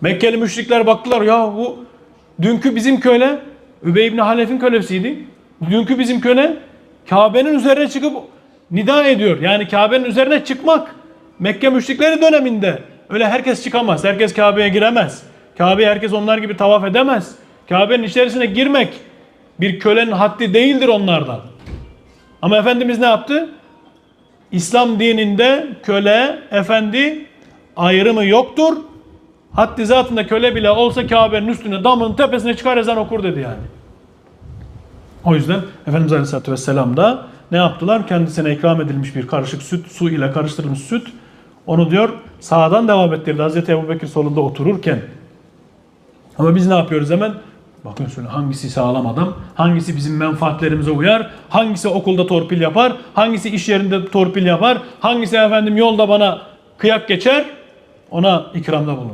Mekkeli müşrikler baktılar ya bu dünkü bizim köle Übey ibn Halef'in kölesiydi. Dünkü bizim köle Kabe'nin üzerine çıkıp nida ediyor. Yani Kabe'nin üzerine çıkmak Mekke müşrikleri döneminde öyle herkes çıkamaz. Herkes Kabe'ye giremez. Kabe'ye herkes onlar gibi tavaf edemez. Kabe'nin içerisine girmek bir kölenin haddi değildir onlardan. Ama Efendimiz ne yaptı? İslam dininde köle, efendi ayrımı yoktur. Haddi zatında köle bile olsa Kabe'nin üstüne, damın tepesine çıkar ezan okur dedi yani. O yüzden Efendimiz Aleyhisselatü Vesselam da ne yaptılar? Kendisine ikram edilmiş bir karışık süt, su ile karıştırılmış süt. Onu diyor sağdan devam ettirdi. Hazreti Ebu Bekir solunda otururken. Ama biz ne yapıyoruz hemen? Bakın şöyle hangisi sağlam adam, hangisi bizim menfaatlerimize uyar, hangisi okulda torpil yapar, hangisi iş yerinde torpil yapar, hangisi efendim yolda bana kıyak geçer, ona ikramda bulun.